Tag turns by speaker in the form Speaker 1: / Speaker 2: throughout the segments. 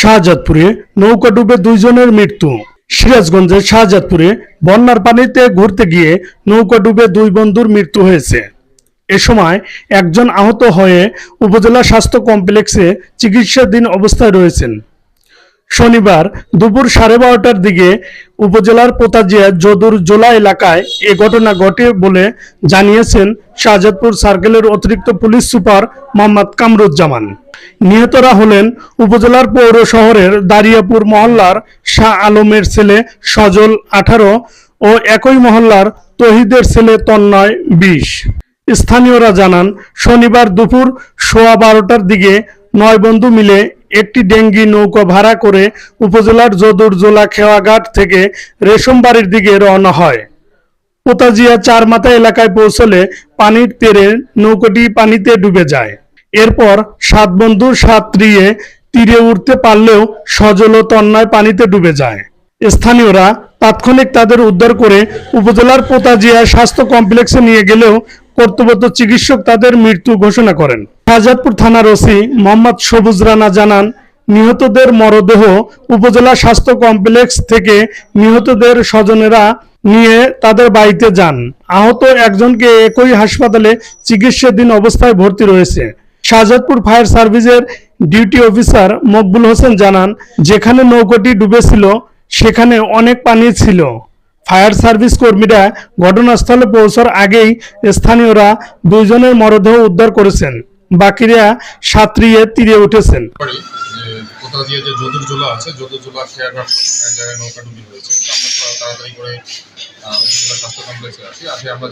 Speaker 1: শাহজাদপুরে নৌকা ডুবে দুইজনের মৃত্যু। সিরাজগঞ্জের শাহজাদপুরে বন্যার পানিতে ঘুরতে গিয়ে নৌকা ডুবে দুই বন্ধুর মৃত্যু হয়েছে। এ সময় একজন আহত হয়ে উপজেলা স্বাস্থ্য কমপ্লেক্সে চিকিৎসাধীন অবস্থায় রয়েছেন। শনিবার দুপুর সাড়ে বারোটার দিকে উপজেলার পোতাজিয়া যদুর জোলা এলাকায় এ ঘটনা ঘটে বলে জানিয়েছেন শাহজাদপুর সার্কেলের অতিরিক্ত পুলিশ সুপার মোহাম্মদ কামরুজ্জামান। নিহতরা হলেন উপজেলার পৌর শহরের দারিয়াপুর মহল্লার শাহ আলমের ছেলে সজল আঠারো ও একই মহল্লার তহিদের ছেলে তন্ময় বিশ। স্থানীয়রা জানান, শনিবার দুপুর সোয়া বারোটার দিকে নয় বন্ধু মিলে একটি ডেঙ্গি নৌকা ভাড়া করে উপজেলার যদুরজোলা খেওয়াঘাট থেকে রেশমবাড়ির দিকে রওনা হয়। পোতাজিয়া চার মাথা এলাকায় পৌঁছলে পানির তেরে নৌকাটি পানিতে ডুবে যায়। এরপর সাত বন্ধু সাঁতরিয়ে তীরে উঠতে পারলেও সজল ও তন্ময় পানিতে ডুবে যায়। স্থানীয়রা তাৎক্ষণিক তাদের উদ্ধার করে উপজেলার পোতাজিয়া স্বাস্থ্য কমপ্লেক্সে নিয়ে গেলেও কর্তব্যরত চিকিৎসক তাদের মৃত্যু ঘোষণা করেন। শাহজাদপুর থানার ওসি মোহাম্মদ সবুজ রানা জানান, নিহতদের মরদেহ উপজেলা স্বাস্থ্য কমপ্লেক্স থেকে নিহতদের স্বজনেরা নিয়ে তাদের বাড়িতে যান। আহত একজনকে একই হাসপাতালে চিকিৎসাধীন অবস্থায় ভর্তি রয়েছে। শাহজাদপুর ফায়ার সার্ভিসের ডিউটি অফিসার মকবুল হোসেন জানান, যেখানে নৌকাটি ডুবেছিল, সেখানে অনেক পানি ছিল। ফায়ার সার্ভিস কর্মীরা ঘটনাস্থলে পৌঁছার আগেই স্থানীয়রা দুইজনের মরদেহ উদ্ধার করেছেন। বাকিরা সাঁতরিয়ে তীরে উঠেছেন।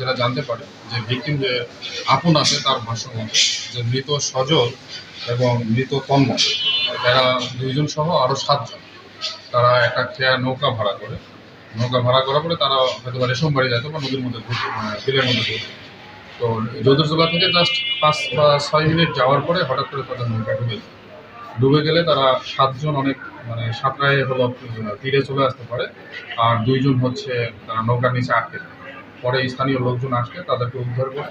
Speaker 2: যেটা জানতে যে যে আপন আছে, তার যে মৃত এবং মৃত দুইজন সহ সাতজন। তারা একটা খেয়া নৌকা ভাড়া করে নৌকা ভাড়া করার পরে তারা হয়তো বাড়ি যেত বা নদীর মধ্যে ঘুরতো মানে মধ্যে ঘুরতো। তো যদুরজোলা থেকে জাস্ট পাঁচ বা ছয় মিনিট যাওয়ার পরে হঠাৎ করে তাদের নৌকা ডুবে ডুবে গেলে তারা সাতজন অনেক মানে সাঁতরায় হলো তীরে চলে আসতে পারে, আর দুইজন হচ্ছে তারা নৌকার নিচে আটকে পরে স্থানীয় লোকজন আসলে তাদেরকে উদ্ধার করে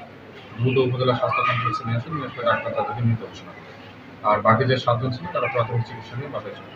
Speaker 2: দ্রুত উপজেলা স্বাস্থ্য কমপ্লেক্সে নিয়ে আসে, নিয়ে ডাক্তার তাদেরকে মৃত ঘোষণা আর বাকি যে সাতজন ছিল, তারা প্রাথমিক চিকিৎসা নিয়ে বাসায় চলে